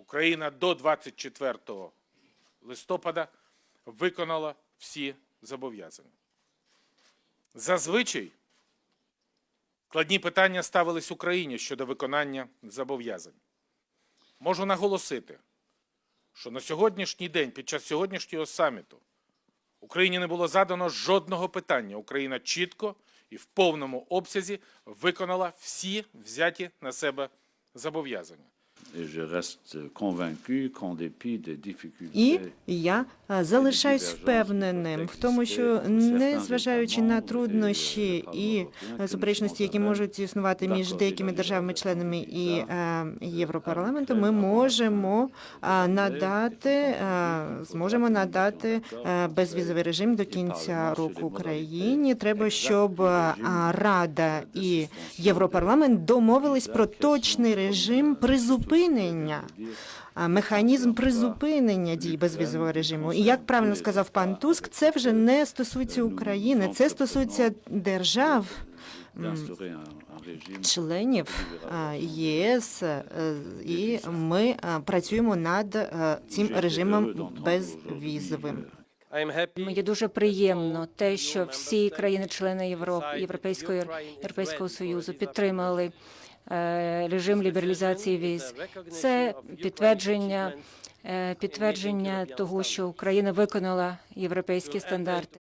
Україна до 24 листопада виконала всі зобов'язання. Зазвичай складні питання ставились Україні щодо виконання зобов'язань. Можу наголосити, що на сьогоднішній день, під час сьогоднішнього саміту, Україні не було задано жодного питання. Україна чітко і в повному обсязі виконала всі взяті на себе зобов'язання. І я залишаюсь впевненим в тому, що незважаючи на труднощі і суперечності, які можуть існувати між деякими державами-членами і Європарламентом, ми можемо надати, зможемо надати безвізовий режим до кінця року Україні. Треба, щоб Рада і Європарламент домовились про точний режим призупинення а, механізм призупинення дій безвізового режиму. І як правильно сказав пан Туск, це вже не стосується України, це стосується держав. Членів ЄС, е, і ми е, працюємо над е, цим режимом безвізовим. Мені дуже приємно те, що всі країни-члени Європ... Європейської Європейського союзу підтримали режим лібералізації віз. Це підтвердження, е, підтвердження того, що Україна виконала європейські стандарти.